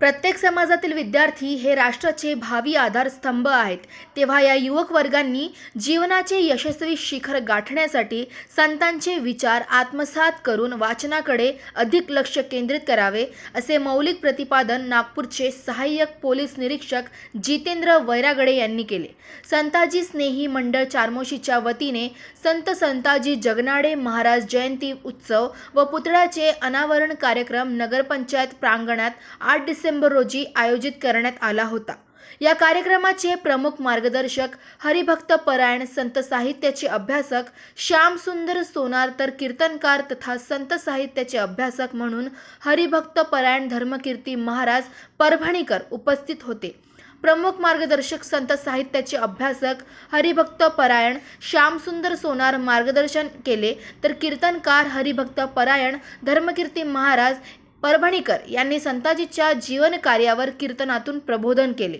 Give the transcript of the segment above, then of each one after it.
प्रत्येक समाजातील विद्यार्थी हे राष्ट्राचे भावी आधारस्तंभ आहेत. तेव्हा या युवक वर्गांनी जीवनाचे यशस्वी शिखर गाठण्यासाठी संतांचे विचार आत्मसात करून वाचनाकडे अधिक लक्ष केंद्रित करावे असे मौलिक प्रतिपादन नागपूरचे सहाय्यक पोलीस निरीक्षक जितेंद्र वैरागडे यांनी केले. संताजी स्नेही मंडळ चारमोशीच्या वतीने संत संताजी जगनाडे महाराज जयंती उत्सव व पुतळ्याचे अनावरण कार्यक्रम नगरपंचायत प्रांगणात आठ डिसेंबर डिसेंबर रोजी आयोजित करण्यात आला होता. या कार्यक्रमाचे प्रमुख मार्गदर्शक हरिभक्त परायण संत साहित्याचे अभ्यासक श्यामसुंदर सोनार तर कीर्तनकार तथा संत साहित्याचे अभ्यासक म्हणून हरिभक्त परायण धर्मकीर्ती महाराज परभणीकर उपस्थित होते. प्रमुख मार्गदर्शक संत साहित्याचे अभ्यासक हरिभक्त परायण श्यामसुंदर सोनार मार्गदर्शन केले तर कीर्तनकार हरिभक्त परायण धर्मकीर्ती महाराज परभणीकर यांनी संताजीच्या जीवन कार्यावर कीर्तनातून प्रबोधन केले.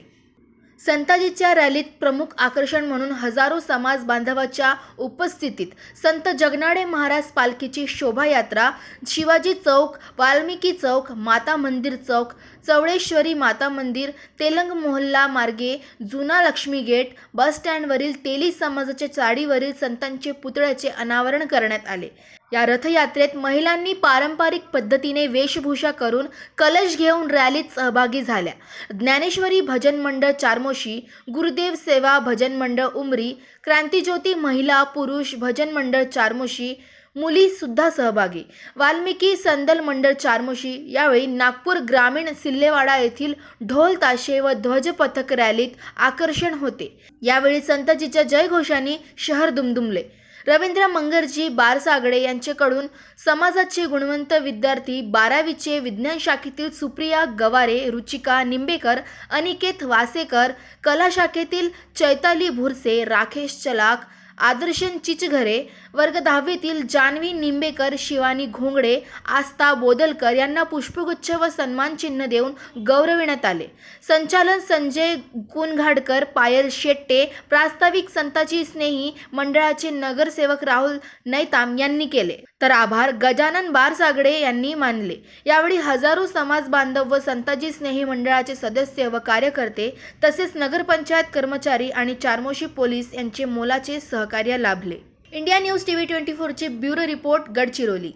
संताजीच्या रॅलीत प्रमुख आकर्षण म्हणून हजारो समाज बांधवाच्या उपस्थितीत संत जगनाडे महाराज पालखीची शोभायात्रा शिवाजी चौक वाल्मिकी चौक माता मंदिर चौक चवळेश्वरी माता मंदिर तेलंग मोहल्ला मार्गे जुना लक्ष्मी गेट बस स्टँडवरील तेली समाजाच्या चाळीवरील संतांचे पुतळ्याचे अनावरण करण्यात आले. या रथयात्रेत महिलांनी पारंपरिक पद्धतीने वेशभूषा करून कलश घेऊन रॅलीत सहभागी झाल्या. ज्ञानेश्वरी भजन मंडळ चारमोशी गुरुदेव सेवा भजन मंडळ उमरी क्रांतिज्योती महिला पुरुष भजन मंडळ चारमोशी मुलीसुद्धा सहभागी. वाल्मिकी संदल मंडळ चारमोशी यावेळी नागपूर ग्रामीण सिल्लेवाडा येथील ढोल ताशे व ध्वज पथक रॅलीत आकर्षण होते. यावेळी संतजीच्या जयघोषाने शहर दुमदुमले. रवींद्र मंगरजी बारसागडे यांच्याकडून समाजाचे गुणवंत विद्यार्थी बारावीचे विज्ञान शाखेतील सुप्रिया गवारे रुचिका निंबेकर अनिकेत वासेकर कला शाखेतील चैताली भुरसे राकेश चलाक आदर्शन चिचघरे वर्ग दहावीतील जान्हवी निंबेकर शिवानी घोंगडे आस्था बोदलकर यांना पुष्पगुच्छ व सन्मानचिन्ह देऊन गौरविण्यात आले. संचालन संजय गुणघाडकर पायल शेट्टे प्रास्ताविक संताजी स्नेही मंडळाचे नगरसेवक राहुल नैताम यांनी केले. तर आभार. गजानन बारसागडे यांनी मानले. यावेळी हजारो समाज बांधव व संताजी स्नेही मंडळाचे सदस्य व कार्यकर्ते तसेच नगरपंचायत कर्मचारी आणि चारमोशी पोलीस यांचे मोलाचे सहकार्य लाभले. इंडिया न्यूज टीव्ही ट्वेंटी फोरचे ब्युरो रिपोर्ट गडचिरोली.